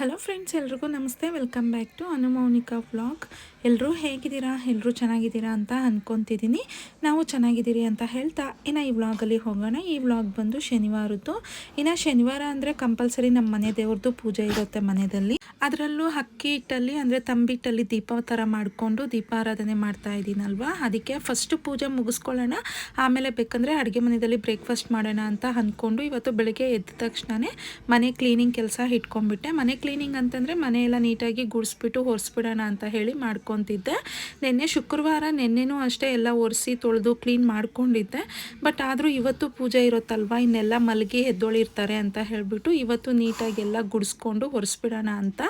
Hello friends ಎಲ್ರಿಗೂ ನಮಸ್ತೆ. Welcome back to Anumounika vlog ಎಲ್ಲರೂ ಹೇಗಿದ್ದೀರಾ? ಎಲ್ಲರೂ ಚೆನ್ನಾಗಿದ್ದೀರಾ ಅಂತ ಅಂದ್ಕೊತಿದ್ದೀನಿ ನಾವು ಚೆನ್ನಾಗಿದ್ದೀರಿ ಅಂತ ಹೇಳ್ತಾ ಇನ್ನು ಈ ವ್ಲಾಗಲ್ಲಿ ಹೋಗೋಣ. ಈ ವ್ಲಾಗ್ ಬಂದು ಶನಿವಾರದ್ದು. ಇನ್ನು ಶನಿವಾರ ಅಂದರೆ ಕಂಪಲ್ಸರಿ ನಮ್ಮ ಮನೆ ದೇವ್ರದ್ದು ಪೂಜೆ ಇರುತ್ತೆ ಮನೆಯಲ್ಲಿ. ಅದರಲ್ಲೂ ಅಕ್ಕಿ ಹಿಟ್ಟಲ್ಲಿ ಅಂದರೆ ತಂಬಿಟ್ಟಲ್ಲಿ ದೀಪ ಥರ ಮಾಡಿಕೊಂಡು ದೀಪಾರಾಧನೆ ಮಾಡ್ತಾ ಇದ್ದೀನಲ್ವಾ? ಅದಕ್ಕೆ ಫಸ್ಟ್ ಪೂಜೆ ಮುಗಿಸ್ಕೊಳ್ಳೋಣ. ಆಮೇಲೆ ಬೇಕಂದರೆ ಅಡುಗೆ ಮನೆಯಲ್ಲಿ ಬ್ರೇಕ್ಫಾಸ್ಟ್ ಮಾಡೋಣ ಅಂತ ಅಂದ್ಕೊಂಡು ಇವತ್ತು ಬೆಳಗ್ಗೆ ಎದ್ದ ತಕ್ಷಣವೇ ಮನೆ ಕ್ಲೀನಿಂಗ್ ಕೆಲಸ ಇಟ್ಕೊಂಡ್ಬಿಟ್ಟೆ. ಮನೆ ಕ್ಲೀನಿಂಗ್ ಅಂತಂದರೆ ಮನೆಯೆಲ್ಲ ನೀಟಾಗಿ ಗುಡಿಸ್ಬಿಟ್ಟು ಹೊರಿಸ್ಬಿಡೋಣ ಅಂತ ಹೇಳಿ ಮಾಡ್ಕೊತಿದ್ದೆ. ನಿನ್ನೆ ಶುಕ್ರವಾರ ನಿನ್ನೆನೂ ಅಷ್ಟೇ ಎಲ್ಲ ಒರೆಸಿ ತೊಳೆದು ಕ್ಲೀನ್ ಮಾಡ್ಕೊಂಡಿದ್ದೆ. ಬಟ್ ಆದರೂ ಇವತ್ತು ಪೂಜೆ ಇರುತ್ತಲ್ವ? ಇನ್ನೆಲ್ಲ ಮಲಗಿ ಎದ್ದೊಳಿರ್ತಾರೆ ಅಂತ ಹೇಳಿಬಿಟ್ಟು ಇವತ್ತು ನೀಟಾಗಿ ಎಲ್ಲ ಗುಡಿಸ್ಕೊಂಡು ಒರೆಸ್ಬಿಡೋಣ ಅಂತ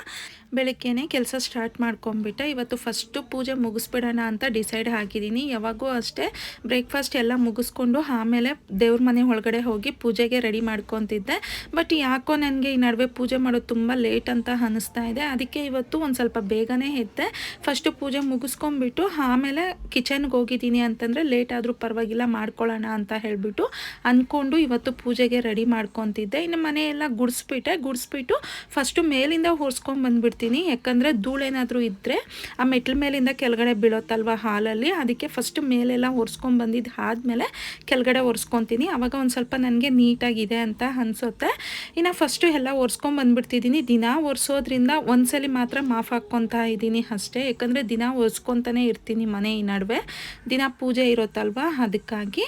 ಬೆಳಗ್ಗೆನೇ ಕೆಲಸ ಸ್ಟಾರ್ಟ್ ಮಾಡ್ಕೊಂಬಿಟ್ಟೆ ಇವತ್ತು ಫಸ್ಟು ಪೂಜೆ ಮುಗಿಸ್ಬಿಡೋಣ ಅಂತ ಡಿಸೈಡ್ ಹಾಕಿದ್ದೀನಿ ಯಾವಾಗೂ ಅಷ್ಟೇ ಬ್ರೇಕ್ಫಾಸ್ಟ್ ಎಲ್ಲ ಮುಗಿಸ್ಕೊಂಡು ಆಮೇಲೆ ದೇವ್ರ ಮನೆ ಒಳಗಡೆ ಹೋಗಿ ಪೂಜೆಗೆ ರೆಡಿ ಮಾಡ್ಕೊತಿದ್ದೆ. ಬಟ್ ಯಾಕೋ ನನಗೆ ಈ ನಡುವೆ ಪೂಜೆ ಮಾಡೋದು ತುಂಬ ಲೇಟ್ ಅಂತ ಅನ್ನಿಸ್ತಾ ಇದೆ. ಅದಕ್ಕೆ ಇವತ್ತು ಒಂದು ಸ್ವಲ್ಪ ಬೇಗನೆ ಎದ್ದೆ. ಫಸ್ಟು ಪೂಜೆ ಮುಗಿಸ್ಕೊಂಬಿಟ್ಟು ಆಮೇಲೆ ಕಿಚನ್ಗೆ ಹೋಗಿದ್ದೀನಿ ಅಂತಂದರೆ ಲೇಟ್ ಆದರೂ ಪರವಾಗಿಲ್ಲ ಮಾಡ್ಕೊಳ್ಳೋಣ ಅಂತ ಹೇಳಿಬಿಟ್ಟು ಅಂದ್ಕೊಂಡು ಇವತ್ತು ಪೂಜೆಗೆ ರೆಡಿ ಮಾಡ್ಕೊತಿದ್ದೆ. ಇನ್ನು ಮನೆಯೆಲ್ಲ ಗುಡಿಸ್ಬಿಟ್ಟೆ. ಗುಡಿಸ್ಬಿಟ್ಟು ಫಸ್ಟು ಮೇಲಿಂದ ಹೊರ್ಸ್ಕೊಂಡು ಬಂದುಬಿಡ್ತೀನಿ. ಯಾಕಂದರೆ ಧೂಳೇನಾದರೂ ಇದ್ದರೆ ಆ ಮೆಟ್ಲ ಮೇಲಿಂದ ಕೆಳಗಡೆ ಬೀಳೋತ್ತಲ್ವ ಹಾಲಲ್ಲಿ? ಅದಕ್ಕೆ ಫಸ್ಟ್ ಮೇಲೆಲ್ಲ ಒರೆಸ್ಕೊಂಡು ಬಂದಿದ್ದು ಆದಮೇಲೆ ಕೆಳಗಡೆ ಒರೆಸ್ಕೊತೀನಿ. ಆವಾಗ ಒಂದು ಸ್ವಲ್ಪ ನನಗೆ ನೀಟಾಗಿದೆ ಅಂತ ಅನಿಸುತ್ತೆ. ಇನ್ನು ಫಸ್ಟು ಎಲ್ಲ ಒರೆಸ್ಕೊಂಡು ಬಂದುಬಿಡ್ತಿದ್ದೀನಿ ದಿನ ಒರೆಸೋದ್ರಿಂದ ಒಂದ್ಸಲಿ ಮಾತ್ರ ಮಾಫ್ ಹಾಕ್ಕೊತಾ ಇದ್ದೀನಿ ಅಷ್ಟೇ. ಯಾಕಂದರೆ ದಿನ ಒರೆಸ್ಕೊತಾನೆ ಇರ್ತೀನಿ ಮನೆ ಈ ನಡುವೆ. ದಿನ ಪೂಜೆ ಇರುತ್ತಲ್ವ? ಅದಕ್ಕಾಗಿ.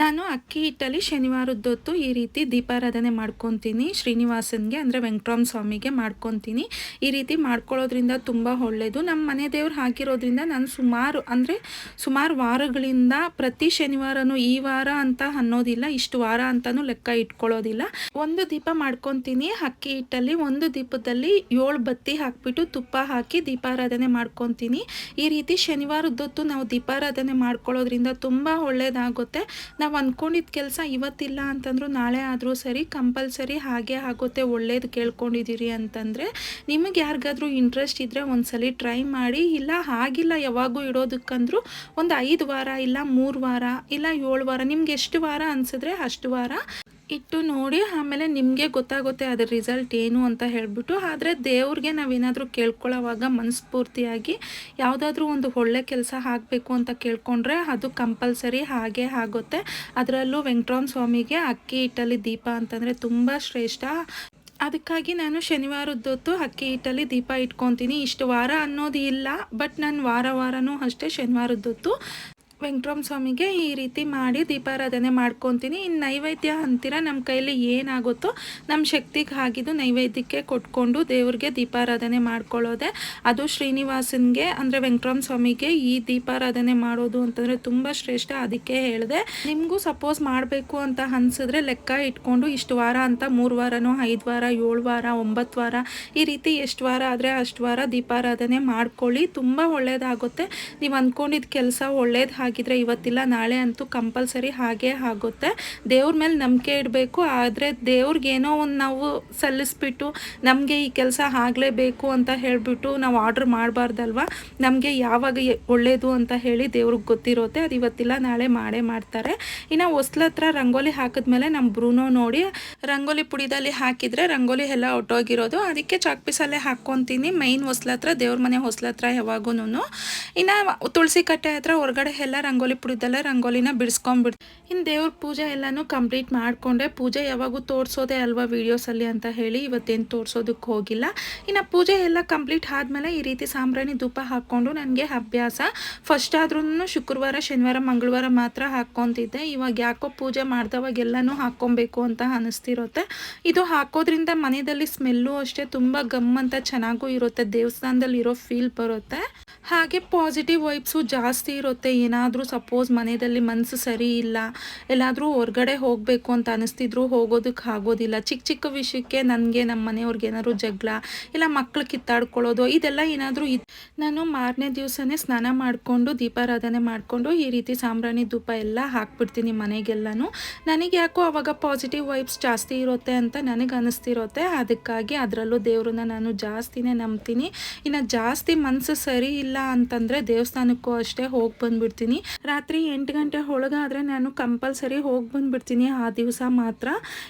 ನಾನು ಅಕ್ಕಿ ಹಿಟ್ಟಲ್ಲಿ ಶನಿವಾರದ್ದೊತ್ತು ಈ ರೀತಿ ದೀಪಾರಾಧನೆ ಮಾಡ್ಕೊತೀನಿ. ಶ್ರೀನಿವಾಸನ್ಗೆ ಅಂದರೆ ವೆಂಕಟರಾಮ ಸ್ವಾಮಿಗೆ ಮಾಡ್ಕೊತೀನಿ. ಈ ರೀತಿ ಮಾಡ್ಕೊಳ್ಳೋದ್ರಿಂದ ತುಂಬ ಒಳ್ಳೆಯದು ನಮ್ಮ ಮನೆ ದೇವ್ರು ಹಾಕಿರೋದ್ರಿಂದ ನಾನು ಸುಮಾರು ಅಂದರೆ ಸುಮಾರು ವಾರಗಳಿಂದ ಪ್ರತಿ ಶನಿವಾರನೂ ಈ ವಾರ ಅಂತ ಅನ್ನೋದಿಲ್ಲ, ಇಷ್ಟು ವಾರ ಅಂತಲೂ ಲೆಕ್ಕ ಇಟ್ಕೊಳ್ಳೋದಿಲ್ಲ. ಒಂದು ದೀಪ ಮಾಡ್ಕೊತೀನಿ. ಅಕ್ಕಿ ಹಿಟ್ಟಲ್ಲಿ ಒಂದು ದೀಪದಲ್ಲಿ ಏಳು ಬತ್ತಿ ಹಾಕಿಬಿಟ್ಟು ತುಪ್ಪ ಹಾಕಿ ದೀಪಾರಾಧನೆ ಮಾಡ್ಕೊತೀನಿ. ಈ ರೀತಿ ಶನಿವಾರದ್ದೊತ್ತು ನಾವು ದೀಪಾರಾಧನೆ ಮಾಡ್ಕೊಳ್ಳೋದ್ರಿಂದ ತುಂಬ ಒಳ್ಳೆಯದಾಗುತ್ತೆ ನಾವು ಅಂದ್ಕೊಂಡಿದ್ದ ಕೆಲಸ ಇವತ್ತಿಲ್ಲ ಅಂತಂದರೂ ನಾಳೆ ಆದರೂ ಸರಿ ಕಂಪಲ್ಸರಿ ಹಾಗೆ ಆಗುತ್ತೆ, ಒಳ್ಳೇದು ಕೇಳ್ಕೊಂಡಿದ್ದೀರಿ ಅಂತಂದರೆ ನಿಮಗೆ ಯಾರಿಗಾದ್ರೂ ಇಂಟ್ರೆಸ್ಟ್ ಇದ್ದರೆ ಒಂದ್ಸಲಿ ಟ್ರೈ ಮಾಡಿ, ಇಲ್ಲ ಆಗಿಲ್ಲ ಯಾವಾಗೂ ಇಡೋದಕ್ಕಂದ್ರೂ ಒಂದು ಐದು ವಾರ ಇಲ್ಲ ಮೂರು ವಾರ ಇಲ್ಲ ಏಳು ವಾರ, ನಿಮ್ಗೆ ಎಷ್ಟು ವಾರ ಅನಿಸಿದ್ರೆ ಅಷ್ಟು ವಾರ ಇಟ್ಟು ನೋಡಿ, ಆಮೇಲೆ ನಿಮಗೆ ಗೊತ್ತಾಗುತ್ತೆ ಅದ್ರ ರಿಸಲ್ಟ್ ಏನು ಅಂತ ಹೇಳಿಬಿಟ್ಟು. ಆದರೆ ದೇವ್ರಿಗೆ ನಾವೇನಾದರೂ ಕೇಳ್ಕೊಳ್ಳೋವಾಗ ಮನಸ್ಫೂರ್ತಿಯಾಗಿ ಯಾವುದಾದ್ರೂ ಒಂದು ಒಳ್ಳೆ ಕೆಲಸ ಆಗಬೇಕು ಅಂತ ಕೇಳ್ಕೊಂಡ್ರೆ ಅದು ಕಂಪಲ್ಸರಿ ಹಾಗೆ ಆಗುತ್ತೆ. ಅದರಲ್ಲೂ ವೆಂಕಟರಾಮ ಸ್ವಾಮಿಗೆ ಅಕ್ಕಿ ಹಿಟ್ಟಲ್ಲಿ ದೀಪ ಅಂತಂದರೆ ತುಂಬ ಶ್ರೇಷ್ಠ. ಅದಕ್ಕಾಗಿ ನಾನು ಶನಿವಾರದ್ದೊತ್ತು ಅಕ್ಕಿ ಹಿಟ್ಟಲ್ಲಿ ದೀಪ ಇಟ್ಕೊತೀನಿ. ಇಷ್ಟು ವಾರ ಅನ್ನೋದು ಇಲ್ಲ, ಬಟ್ ನಾನು ವಾರ ವಾರನೂ ಅಷ್ಟೇ ಶನಿವಾರದ್ದೊತ್ತು ವೆಂಕಟರಾಮ ಸ್ವಾಮಿಗೆ ಈ ರೀತಿ ಮಾಡಿ ದೀಪಾರಾಧನೆ ಮಾಡ್ಕೊತೀನಿ. ಇನ್ನು ನೈವೇದ್ಯ ಅಂತೀರ ನಮ್ಮ ಕೈಯಲ್ಲಿ ಏನಾಗುತ್ತೋ ನಮ್ಮ ಶಕ್ತಿಗೆ ಹಾಗಿದ್ದು ನೈವೇದ್ಯಕ್ಕೆ ಕೊಟ್ಕೊಂಡು ದೇವ್ರಿಗೆ ದೀಪಾರಾಧನೆ ಮಾಡ್ಕೊಳ್ಳೋದೆ. ಅದು ಶ್ರೀನಿವಾಸನ್ಗೆ ಅಂದರೆ ವೆಂಕಟರಾಮ ಸ್ವಾಮಿಗೆ ಈ ದೀಪಾರಾಧನೆ ಮಾಡೋದು ಅಂತಂದರೆ ತುಂಬ ಶ್ರೇಷ್ಠ ಅದಕ್ಕೆ ಹೇಳಿದೆ. ನಿಮಗೂ ಸಪೋಸ್ ಮಾಡಬೇಕು ಅಂತ ಅನ್ಸಿದ್ರೆ ಲೆಕ್ಕ ಇಟ್ಕೊಂಡು ಇಷ್ಟು ವಾರ ಅಂತ ಮೂರು ವಾರನೋ, ಐದು ವಾರ, ಏಳು ವಾರ, ಒಂಬತ್ತು ವಾರ ಈ ರೀತಿ ಎಷ್ಟು ವಾರ ಆದರೆ ಅಷ್ಟು ವಾರ ದೀಪಾರಾಧನೆ ಮಾಡ್ಕೊಳ್ಳಿ. ತುಂಬ ಒಳ್ಳೆಯದಾಗುತ್ತೆ ನೀವು ಅಂದ್ಕೊಂಡಿದ್ದ ಕೆಲಸ ಒಳ್ಳೇದು ಆಗಿದ್ರೆ ಇವತ್ತಿಲ್ಲ, ನಾಳೆ ಅಂತೂ ಕಂಪಲ್ಸರಿ ಹಾಗೇ ಆಗುತ್ತೆ. ದೇವ್ರ ಮೇಲೆ ನಂಬಿಕೆ ಇಡಬೇಕು, ಆದರೆ ದೇವ್ರಿಗೇನೋ ಒಂದು ನಾವು ಸಲ್ಲಿಸ್ಬಿಟ್ಟು, ನಮಗೆ ಈ ಕೆಲಸ ಆಗಲೇಬೇಕು ಅಂತ ಹೇಳಿಬಿಟ್ಟು ನಾವು ಆರ್ಡ್ರ್ ಮಾಡಬಾರ್ದಲ್ವ? ನಮಗೆ ಯಾವಾಗ ಒಳ್ಳೆಯದು ಅಂತ ಹೇಳಿ ದೇವ್ರಿಗೆ ಗೊತ್ತಿರುತ್ತೆ ಅದು ಇವತ್ತಿಲ್ಲ, ನಾಳೆ ಮಾಡೇ ಮಾಡ್ತಾರೆ. ಇನ್ನು ಹೊಸ್ಲ ಹತ್ರ ರಂಗೋಲಿ ಹಾಕಿದ್ಮೇಲೆ ನಮ್ಮ ಬ್ರೂನೋ ನೋಡಿ, ರಂಗೋಲಿ ಪುಡಿದಲ್ಲಿ ಹಾಕಿದರೆ ರಂಗೋಲಿ ಎಲ್ಲ ಒಟ್ಟೋಗಿರೋದು. ಅದಕ್ಕೆ ಚಾಕ್ ಪೀಸಲ್ಲೇ ಹಾಕ್ಕೊತೀನಿ, ಮೈನ್ ಹೊಸ್ಲ ಹತ್ರ ದೇವ್ರ ಮನೆ ಹೊಸ್ಲ ಹತ್ರ ಯಾವಾಗೂ ಇನ್ನು ತುಳಸಿ ಕಟ್ಟೆ ಹತ್ರ ಹೊರಗಡೆ ಎಲ್ಲ ರಂಗೋಲಿ ಪುಡಿದಲ್ಲ ರಂಗೋಲಿನ ಬಿಡಿಸ್ಕೊಂಬಿಡ್ ಇನ್ನು ದೇವ್ರ ಪೂಜೆ ಎಲ್ಲನೂ ಕಂಪ್ಲೀಟ್ ಮಾಡಿಕೊಂಡೆ. ಪೂಜೆ ಯಾವಾಗೂ ತೋರಿಸೋದೇ ಅಲ್ವಾ ವೀಡಿಯೋಸಲ್ಲಿ ಅಂತ ಹೇಳಿ ಇವತ್ತೇನು ತೋರಿಸೋದಕ್ಕೆ ಹೋಗಿಲ್ಲ. ಇನ್ನು ಪೂಜೆ ಎಲ್ಲ ಕಂಪ್ಲೀಟ್ ಆದಮೇಲೆ ಈ ರೀತಿ ಸಾಂಬ್ರಾಣಿ ಧೂಪ ಹಾಕ್ಕೊಂಡು ನನಗೆ ಅಭ್ಯಾಸ. ಫಸ್ಟ್ ಆದ್ರೂ ಶುಕ್ರವಾರ, ಶನಿವಾರ, ಮಂಗಳವಾರ ಮಾತ್ರ ಹಾಕ್ಕೊತಿದ್ದೆ. ಇವಾಗ ಯಾಕೋ ಪೂಜೆ ಮಾಡ್ದವಾಗೆಲ್ಲನೂ ಹಾಕ್ಕೊಬೇಕು ಅಂತ ಅನಿಸ್ತಿರುತ್ತೆ. ಇದು ಹಾಕೋದ್ರಿಂದ ಮನೆಯಲ್ಲಿ ಸ್ಮೆಲ್ಲು ಅಷ್ಟೇ ತುಂಬ ಗಮ್ಮಂತ ಚೆನ್ನಾಗೂ ಇರುತ್ತೆ. ದೇವಸ್ಥಾನದಲ್ಲಿ ಇರೋ ಫೀಲ್ ಬರುತ್ತೆ. ಹಾಗೆ ಪಾಸಿಟಿವ್ ವೈಬ್ಸು ಜಾಸ್ತಿ ಇರುತ್ತೆ. ಏನಾದರೂ ಸಪೋಸ್ ಮನೆಯಲ್ಲಿ ಮನಸ್ಸು ಸರಿ ಇಲ್ಲ, ಎಲ್ಲಾದರೂ ಹೊರಗಡೆ ಹೋಗಬೇಕು ಅಂತ ಅನಿಸ್ತಿದ್ರು ಹೋಗೋದಕ್ಕೆ ಆಗೋದಿಲ್ಲ. ಚಿಕ್ಕ ಚಿಕ್ಕ ವಿಷಯಕ್ಕೆ ನನಗೆ ನಮ್ಮ ಮನೆಯವ್ರಿಗೆ ಏನಾದರೂ ಜಗಳ ಇಲ್ಲ ಮಕ್ಳು ಕಿತ್ತಾಡ್ಕೊಳ್ಳೋದು, ಇದೆಲ್ಲ ಏನಾದರೂ ಇದು ನಾನು ಮಾರನೇ ದಿವಸನೇ ಸ್ನಾನ ಮಾಡಿಕೊಂಡು ದೀಪಾರಾಧನೆ ಮಾಡಿಕೊಂಡು ಈ ರೀತಿ ಸಾಂಬ್ರಾಣಿ ಧೂಪ ಎಲ್ಲ ಹಾಕ್ಬಿಡ್ತೀನಿ ಮನೆಗೆಲ್ಲನೂ. ನನಗೆ ಯಾಕೋ ಅವಾಗ ಪಾಸಿಟಿವ್ ವೈಬ್ಸ್ ಜಾಸ್ತಿ ಇರುತ್ತೆ ಅಂತ ನನಗೆ ಅನಿಸ್ತಿರುತ್ತೆ. ಅದಕ್ಕಾಗಿ ಅದರಲ್ಲೂ ದೇವ್ರನ್ನ ನಾನು ಜಾಸ್ತಿನೇ ನಂಬ್ತೀನಿ. ಇನ್ನು ಜಾಸ್ತಿ ಮನಸ್ಸು ಸರಿ ಇಲ್ಲ ಅಂತಂದರೆ ದೇವಸ್ಥಾನಕ್ಕೂ ಅಷ್ಟೇ ಹೋಗಿ ಬಂದುಬಿಡ್ತೀನಿ. ರಾತ್ರಿ ಎಂಟು ಗಂಟೆ ಒಳಗಾದರೆ ನಾನು ಕಂಪಲ್ಸರಿ ಹೋಗಿ ಬಂದ್ಬಿಡ್ತೀನಿ ಆ ದಿವಸ ಮಾತ್ರ.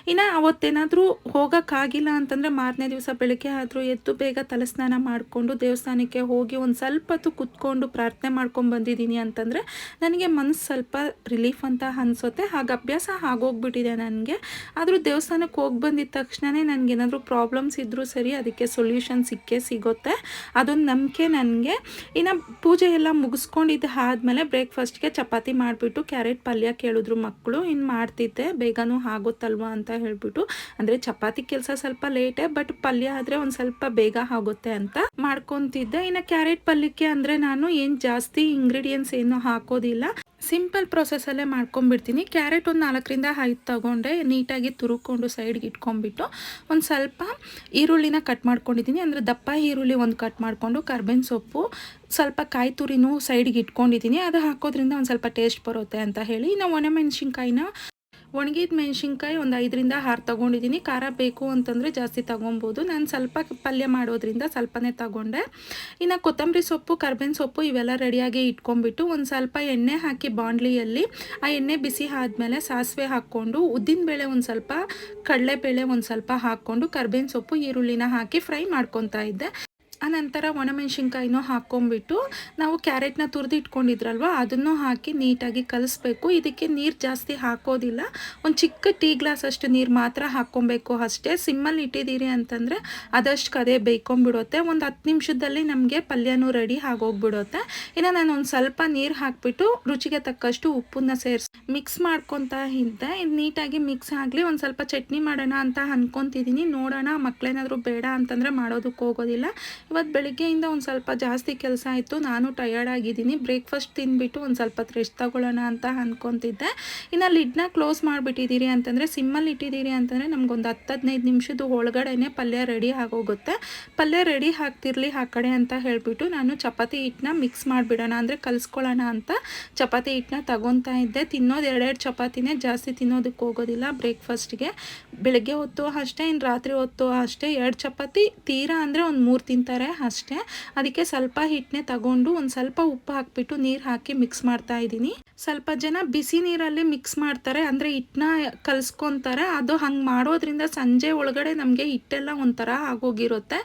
ಇನ್ನು ಅವತ್ತೇನಾದರೂ ಹೋಗೋಕ್ಕಾಗಿಲ್ಲ ಅಂತಂದರೆ ಮಾರನೇ ದಿವಸ ಬೆಳಗ್ಗೆ ಆದರೂ ಎದ್ದು ಬೇಗ ತಲಸ್ನಾನ ಮಾಡಿಕೊಂಡು ದೇವಸ್ಥಾನಕ್ಕೆ ಹೋಗಿ ಒಂದು ಸ್ವಲ್ಪ ಹೊತ್ತು ಕುತ್ಕೊಂಡು ಪ್ರಾರ್ಥನೆ ಮಾಡ್ಕೊಂಡು ಬಂದಿದ್ದೀನಿ ಅಂತಂದರೆ ನನಗೆ ಮನಸ್ಸು ಸ್ವಲ್ಪ ರಿಲೀಫ್ ಅಂತ ಅನಿಸುತ್ತೆ. ಹಾಗೆ ಅಭ್ಯಾಸ ಆಗೋಗ್ಬಿಟ್ಟಿದೆ ನನಗೆ. ಆದರೂ ದೇವಸ್ಥಾನಕ್ಕೆ ಹೋಗಿ ಬಂದಿದ ತಕ್ಷಣವೇ ನನಗೇನಾದರೂ ಪ್ರಾಬ್ಲಮ್ಸ್ ಇದ್ದರೂ ಸರಿ, ಅದಕ್ಕೆ ಸೊಲ್ಯೂಷನ್ ಸಿಕ್ಕೇ ಸಿಗುತ್ತೆ. ಅದೊಂದು ನಂಬಿಕೆ ನನಗೆ. ಇನ್ನು ಪೂಜೆ ಎಲ್ಲ ಮುಗಿಸ್ಕೊಂಡಿದ್ದು ಆದಮೇಲೆ ಬ್ರೇಕ್ಫಾಸ್ಟ್ಗೆ ಚಪಾತಿ ಮಾಡಿಬಿಟ್ಟು ಕ್ಯಾರೆಟ್ ಪಲ್ಯ ಕೇಳಿದ್ರು ಮಕ್ಕಳು. ಇನ್ನು ಮಾಡ್ತಿದ್ದೆ. ಬೇಗನೂ ಆಗುತ್ತಲ್ವಾ ಅಂತ ಹೇಳಿಬಿಟ್ಟು. ಅಂದರೆ ಚಪಾತಿ ಕೆಲಸ ಸ್ವಲ್ಪ ಲೇಟೇ, ಬಟ್ ಪಲ್ಯ ಆದರೆ ಒಂದು ಸ್ವಲ್ಪ ಬೇಗ ಆಗುತ್ತೆ ಅಂತ ಮಾಡ್ಕೊತಿದ್ದೆ. ಇನ್ನು ಕ್ಯಾರೆಟ್ ಪಲ್ಯಕ್ಕೆ ಅಂದರೆ ನಾನು ಏನು ಜಾಸ್ತಿ ಇಂಗ್ರೀಡಿಯೆಂಟ್ಸ್ ಏನು ಹಾಕೋದಿಲ್ಲ. ಸಿಂಪಲ್ ಪ್ರೊಸೆಸಲ್ಲೇ ಮಾಡ್ಕೊಂಬಿಡ್ತೀನಿ. ಕ್ಯಾರೆಟ್ ಒಂದು ನಾಲ್ಕರಿಂದ ಐದು ತಗೊಂಡೆ. ನೀಟಾಗಿ ತುರುಕೊಂಡು ಸೈಡ್ಗೆ ಇಟ್ಕೊಂಡ್ಬಿಟ್ಟು ಒಂದು ಸ್ವಲ್ಪ ಈರುಳ್ಳಿನ ಕಟ್ ಮಾಡ್ಕೊಂಡಿದ್ದೀನಿ. ಅಂದರೆ ದಪ್ಪ ಈರುಳ್ಳಿ ಒಂದು ಕಟ್ ಮಾಡಿಕೊಂಡು ಕರ್ಬೇವಿನ ಸೊಪ್ಪು, ಸ್ವಲ್ಪ ಕಾಯಿ ತುರಿನೂ ಸೈಡ್ಗೆ ಇಟ್ಕೊಂಡಿದ್ದೀನಿ. ಅದು ಹಾಕೋದ್ರಿಂದ ಒಂದು ಸ್ವಲ್ಪ ಟೇಸ್ಟ್ ಬರುತ್ತೆ ಅಂತ ಹೇಳಿ. ಇನ್ನು ಒಣಮೆಣ್ಸಿನ್ಕಾಯಿನ ಒಣಗಿದ ಮೆಣಸಿನ್ಕಾಯಿ ಒಂದು ಐದರಿಂದ ಆರು ತೊಗೊಂಡಿದ್ದೀನಿ ಖಾರ ಬೇಕು ಅಂತಂದರೆ ಜಾಸ್ತಿ ತೊಗೊಬೋದು. ನಾನು ಸ್ವಲ್ಪ ಪಲ್ಯ ಮಾಡೋದ್ರಿಂದ ಸ್ವಲ್ಪನೇ ತಗೊಂಡೆ. ಇನ್ನು ಕೊತ್ತಂಬರಿ ಸೊಪ್ಪು, ಕರ್ಬೇವಿನ ಸೊಪ್ಪು ಇವೆಲ್ಲ ರೆಡಿಯಾಗಿ ಇಟ್ಕೊಂಡ್ಬಿಟ್ಟು ಒಂದು ಸ್ವಲ್ಪ ಎಣ್ಣೆ ಹಾಕಿ ಬಾಂಡ್ಲಿಯಲ್ಲಿ ಆ ಎಣ್ಣೆ ಬಿಸಿ ಆದಮೇಲೆ ಸಾಸಿವೆ ಹಾಕ್ಕೊಂಡು ಉದ್ದಿನಬೇಳೆ ಒಂದು ಸ್ವಲ್ಪ, ಕಡಲೆಬೇಳೆ ಒಂದು ಸ್ವಲ್ಪ ಹಾಕ್ಕೊಂಡು ಕರ್ಬೇವಿನ ಸೊಪ್ಪು, ಈರುಳ್ಳಿನ ಹಾಕಿ ಫ್ರೈ ಮಾಡ್ಕೊತಾ ಇದ್ದೆ. ಆನಂತರ ಒಣಮೆಣ್ಸಿನ್ಕಾಯಿನೂ ಹಾಕ್ಕೊಂಬಿಟ್ಟು ನಾವು ಕ್ಯಾರೆಟ್ನ ತುರಿದು ಇಟ್ಕೊಂಡಿದ್ರಲ್ವ ಅದನ್ನು ಹಾಕಿ ನೀಟಾಗಿ ಕಲಿಸ್ಬೇಕು. ಇದಕ್ಕೆ ನೀರು ಜಾಸ್ತಿ ಹಾಕೋದಿಲ್ಲ. ಒಂದು ಚಿಕ್ಕ ಟೀ ಗ್ಲಾಸ್ ಅಷ್ಟು ನೀರು ಮಾತ್ರ ಹಾಕ್ಕೊಬೇಕು ಅಷ್ಟೇ. ಸಿಮ್ಮಲ್ಲಿ ಇಟ್ಟಿದ್ದೀರಿ ಅಂತಂದರೆ ಅದಷ್ಟು ಕದೇ ಬೇಯ್ಕೊಂಬಿಡುತ್ತೆ ಒಂದು ಹತ್ತು ನಿಮಿಷದಲ್ಲಿ ನಮಗೆ ಪಲ್ಯನೂ ರೆಡಿ ಆಗೋಗ್ಬಿಡುತ್ತೆ. ಇನ್ನು ನಾನು ಒಂದು ಸ್ವಲ್ಪ ನೀರು ಹಾಕಿಬಿಟ್ಟು ರುಚಿಗೆ ತಕ್ಕಷ್ಟು ಉಪ್ಪನ್ನ ಸೇರಿಸಿ, ಮಿಕ್ಸ್ ಮಾಡ್ಕೊತಾ ಇದ್ದೆ ಇದು ನೀಟಾಗಿ ಮಿಕ್ಸ್ ಆಗಲಿ ಒಂದು ಸ್ವಲ್ಪ ಚಟ್ನಿ ಮಾಡೋಣ ಅಂತ ಅಂದ್ಕೊತಿದ್ದೀನಿ ನೋಡೋಣ ಮಕ್ಕಳೇನಾದರೂ ಬೇಡ ಅಂತಂದರೆ ಮಾಡೋದಕ್ಕೆ ಹೋಗೋದಿಲ್ಲ. ಇವತ್ತು ಬೆಳಗ್ಗೆಯಿಂದ ಒಂದು ಸ್ವಲ್ಪ ಜಾಸ್ತಿ ಕೆಲಸ ಆಯಿತು. ನಾನು ಟಯರ್ಡ್ ಆಗಿದ್ದೀನಿ. ಬ್ರೇಕ್ಫಾಸ್ಟ್ ತಿಂದ್ಬಿಟ್ಟು ಒಂದು ಸ್ವಲ್ಪ ರೆಸ್ಟ್ ತಗೊಳ್ಳೋಣ ಅಂತ ಅಂದ್ಕೊತಿದ್ದೆ ಇನ್ನು ಲಿಡ್ನ ಕ್ಲೋಸ್ ಮಾಡಿಬಿಟ್ಟಿದ್ದೀರಿ ಅಂತಂದರೆ ಸಿಮ್ಮಲ್ಲಿ ಇಟ್ಟಿದ್ದೀರಿ ಅಂತಂದರೆ ನಮಗೊಂದು ಹತ್ತು ಹದಿನೈದು ನಿಮಿಷದ ಒಳಗಡೆನೆ ಪಲ್ಯ ರೆಡಿ ಆಗೋಗುತ್ತೆ. ಪಲ್ಯ ರೆಡಿ ಹಾಕ್ತಿರ್ಲಿ ಆ ಕಡೆ ಅಂತ ಹೇಳಿಬಿಟ್ಟು ನಾನು ಚಪಾತಿ ಹಿಟ್ಟನ್ನ ಮಿಕ್ಸ್ ಮಾಡಿಬಿಡೋಣ ಅಂದರೆ ಕಲಿಸ್ಕೊಳ್ಳೋಣ ಅಂತ ಚಪಾತಿ ಹಿಟ್ಟನ್ನ ತಗೊತಾ ಇದ್ದೆ. ತಿನ್ನೋದು ಎರಡೆರಡು ಚಪಾತಿನೇ ಜಾಸ್ತಿ ತಿನ್ನೋದಕ್ಕೆ ಹೋಗೋದಿಲ್ಲ ಬ್ರೇಕ್ಫಾಸ್ಟ್ಗೆ ಬೆಳಗ್ಗೆ ಹೊತ್ತು ಅಷ್ಟೇ ಇನ್ನು ರಾತ್ರಿ ಹೊತ್ತು ಅಷ್ಟೇ ಎರಡು ಚಪಾತಿ, ತೀರಾ ಅಂದರೆ ಒಂದು ಮೂರು ತಿಂತಾರೆ ಅಷ್ಟೇ. ಅದಕ್ಕೆ ಸ್ವಲ್ಪ ಹಿಟ್ಟನ್ನೇ ತಗೊಂಡು ಒಂದು ಸ್ವಲ್ಪ ಉಪ್ಪು ಹಾಕಿಬಿಟ್ಟು ನೀರು ಹಾಕಿ ಮಿಕ್ಸ್ ಮಾಡ್ತಾ ಇದ್ದೀನಿ. ಸ್ವಲ್ಪ ಜನ ಬಿಸಿ ನೀರಲ್ಲಿ ಮಿಕ್ಸ್ ಮಾಡ್ತಾರೆ. ಅಂದರೆ ಹಿಟ್ಟನ್ನ ಕಲಿಸ್ಕೊತಾರೆ. ಅದು ಹಂಗೆ ಮಾಡೋದ್ರಿಂದ ಸಂಜೆ ಒಳಗಡೆ ನಮಗೆ ಹಿಟ್ಟೆಲ್ಲ ಒಂಥರ ಆಗೋಗಿರುತ್ತೆ.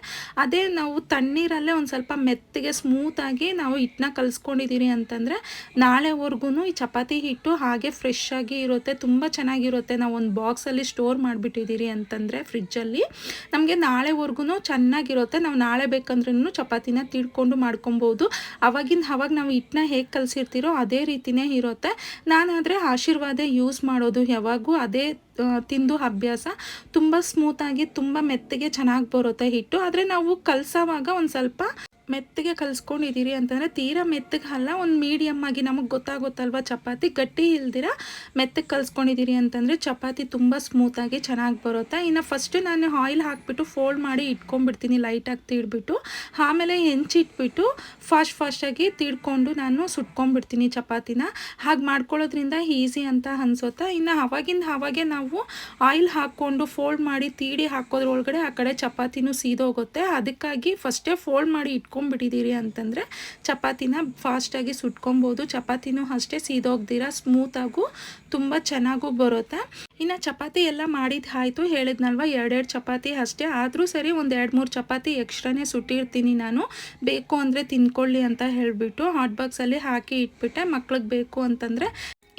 ಅದೇ ನಾವು ತಣ್ಣೀರಲ್ಲೇ ಒಂದು ಸ್ವಲ್ಪ ಮೆತ್ತಗೆ ಸ್ಮೂತಾಗಿ ನಾವು ಹಿಟ್ಟನ್ನ ಕಲಿಸ್ಕೊಂಡಿದ್ದೀರಿ ಅಂತಂದರೆ ನಾಳೆವರೆಗೂ ಈ ಚಪಾತಿ ಹಿಟ್ಟು ಹಾಗೆ ಫ್ರೆಶ್ ಆಗಿ ಇರುತ್ತೆ. ತುಂಬ ಚೆನ್ನಾಗಿರುತ್ತೆ. ನಾವು ಒಂದು ಬಾಕ್ಸಲ್ಲಿ ಸ್ಟೋರ್ ಮಾಡಿಬಿಟ್ಟಿದ್ದೀರಿ ಅಂತಂದರೆ ಫ್ರಿಜ್ಜಲ್ಲಿ ನಮಗೆ ನಾಳೆವರೆಗೂ ಚೆನ್ನಾಗಿರುತ್ತೆ. ನಾವು ನಾಳೆ ಬೇಕಂದ್ರೂ ಚಪಾತಿನ ತಿಳ್ಕೊಂಡು ಮಾಡ್ಕೊಬೋದು. ಅವಾಗಿಂದ ಅವಾಗ ನಾವು ಹಿಟ್ಟನ್ನ ಹೇಗೆ ಕಲಸಿರ್ತೀರೋ ಅದೇ ರೀತಿಯೇ ಇರುತ್ತೆ. ನಾನಾದರೆ ಆಶೀರ್ವಾದ ಯೂಸ್ ಮಾಡೋದು ಯಾವಾಗೂ ಅದೇ ತಿಂದು ಅಭ್ಯಾಸ ತುಂಬ ಸ್ಮೂತಾಗಿ ತುಂಬ ಮೆತ್ತಗೆ ಚೆನ್ನಾಗಿ ಬರುತ್ತೆ ಹಿಟ್ಟು. ಆದರೆ ನಾವು ಕಲಸೋವಾಗ ಒಂದು ಸ್ವಲ್ಪ ಮೆತ್ತಗೆ ಕಲಿಸ್ಕೊಂಡಿದ್ದೀರಿ ಅಂತಂದರೆ ತೀರಾ ಮೆತ್ತಗೆ ಅಲ್ಲ, ಒಂದು ಮೀಡಿಯಮ್ ಆಗಿ ನಮಗೆ ಗೊತ್ತಾಗುತ್ತಲ್ವ ಚಪಾತಿ? ಗಟ್ಟಿ ಇಲ್ದಿರ ಮೆತ್ತಗೆ ಕಲಿಸ್ಕೊಂಡಿದ್ದೀರಿ ಅಂತಂದರೆ ಚಪಾತಿ ತುಂಬ ಸ್ಮೂತಾಗಿ ಚೆನ್ನಾಗಿ ಬರುತ್ತೆ. ಇನ್ನು ಫಸ್ಟು ನಾನು ಆಯಿಲ್ ಹಾಕಿಬಿಟ್ಟು ಫೋಲ್ಡ್ ಮಾಡಿ ಇಟ್ಕೊಂಡ್ಬಿಡ್ತೀನಿ ಲೈಟಾಗಿ ತೀಡ್ಬಿಟ್ಟು. ಆಮೇಲೆ ಹೆಂಚಿಟ್ಬಿಟ್ಟು ಫಾಸ್ಟ್ ಫಾಸ್ಟಾಗಿ ತೀಡ್ಕೊಂಡು ನಾನು ಸುಟ್ಕೊಂಡ್ಬಿಡ್ತೀನಿ ಚಪಾತಿನ. ಹಾಗೆ ಮಾಡ್ಕೊಳ್ಳೋದ್ರಿಂದ ಈಸಿ ಅಂತ ಅನ್ಸುತ್ತೆ. ಇನ್ನು ಅವಾಗಿಂದ ಅವಾಗೆ ನಾವು ಆಯಿಲ್ ಹಾಕ್ಕೊಂಡು ಫೋಲ್ಡ್ ಮಾಡಿ ತೀಡಿ ಹಾಕೋದ್ರೊಳಗಡೆ ಆ ಕಡೆ ಚಪಾತಿನೂ ಸೀದೋಗುತ್ತೆ. ಅದಕ್ಕಾಗಿ ಫಸ್ಟೇ ಫೋಲ್ಡ್ ಮಾಡಿ ಇಟ್ಕೊಂಡ್ಬಿಟ್ಟಿದ್ದೀರಿ ಅಂತಂದರೆ ಚಪಾತಿನ ಫಾಸ್ಟಾಗಿ ಸುಟ್ಕೊಬೋದು. ಚಪಾತಿನೂ ಅಷ್ಟೇ ಸೀದೋಗ್ದಿರ ಸ್ಮೂತಾಗೂ ತುಂಬ ಚೆನ್ನಾಗೂ ಬರುತ್ತೆ. ಇನ್ನು ಚಪಾತಿ ಎಲ್ಲ ಮಾಡಿದ್ದು ಆಯಿತು. ಹೇಳಿದ್ನಲ್ವ, ಎರಡೆರಡು ಚಪಾತಿ ಅಷ್ಟೇ. ಆದರೂ ಸರಿ ಒಂದು ಎರಡು ಮೂರು ಚಪಾತಿ ಎಕ್ಸ್ಟ್ರಾನೇ ಸುಟ್ಟಿರ್ತೀನಿ ನಾನು. ಬೇಕು ಅಂದರೆ ತಿನ್ಕೊಳ್ಳಿ ಅಂತ ಹೇಳಿಬಿಟ್ಟು ಹಾಟ್ ಬಾಕ್ಸಲ್ಲಿ ಹಾಕಿ ಇಟ್ಬಿಟ್ಟೆ. ಮಕ್ಳಿಗೆ ಬೇಕು ಅಂತಂದರೆ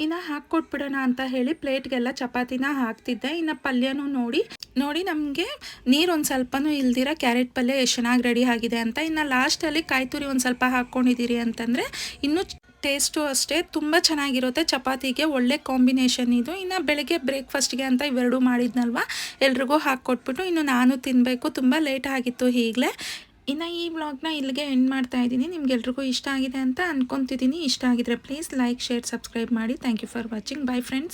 ಇನ್ನು ಹಾಕ್ಕೊಟ್ಬಿಡೋಣ ಅಂತ ಹೇಳಿ ಪ್ಲೇಟ್ಗೆಲ್ಲ ಚಪಾತಿನ ಹಾಕ್ತಿದ್ದೆ. ಇನ್ನು ಪಲ್ಯನೂ ನೋಡಿ ನೋಡಿ ನಮಗೆ ನೀರು ಒಂದು ಸ್ವಲ್ಪನೂ ಇಲ್ದಿರ ಕ್ಯಾರೆಟ್ ಪಲ್ಯ ಎಷ್ಟು ಚೆನ್ನಾಗಿ ರೆಡಿ ಆಗಿದೆ ಅಂತ. ಇನ್ನು ಲಾಸ್ಟಲ್ಲಿ ಕಾಯಿ ತುರಿ ಒಂದು ಸ್ವಲ್ಪ ಹಾಕ್ಕೊಂಡಿದ್ದೀರಿ ಅಂತಂದರೆ ಇನ್ನೂ ಟೇಸ್ಟು ಅಷ್ಟೇ, ತುಂಬ ಚೆನ್ನಾಗಿರುತ್ತೆ ಚಪಾತಿಗೆ, ಒಳ್ಳೆ ಕಾಂಬಿನೇಷನ್ ಇದು. ಇನ್ನು ಬೆಳಗ್ಗೆ ಬ್ರೇಕ್ಫಾಸ್ಟ್ಗೆ ಅಂತ ಇವೆರಡು ಮಾಡಿದ್ನಲ್ವ, ಎಲ್ರಿಗೂ ಹಾಕ್ಕೊಟ್ಬಿಟ್ಟು ಇನ್ನು ನಾನು ತಿನ್ನಬೇಕು ತುಂಬ ಲೇಟ್ ಆಗಿತ್ತು ಈಗಲೇ. ಇನ್ನು ಈ ವ್ಲಾಗ್ನ ಇಲ್ಲಿಗೆ ಎಂಡ್ ಮಾಡ್ತಾ ಇದ್ದೀನಿ. ನಿಮ್ಗೆಲ್ರಿಗೂ ಇಷ್ಟ ಆಗಿದೆ ಅಂತ ಅನ್ಕೊತಿದ್ದೀನಿ. ಇಷ್ಟ ಆಗಿದ್ರೆ ಪ್ಲೀಸ್ ಲೈಕ್ ಶೇರ್ ಸಬ್ಸ್ಕ್ರೈಬ್ ಮಾಡಿ. Thank you for watching bye friends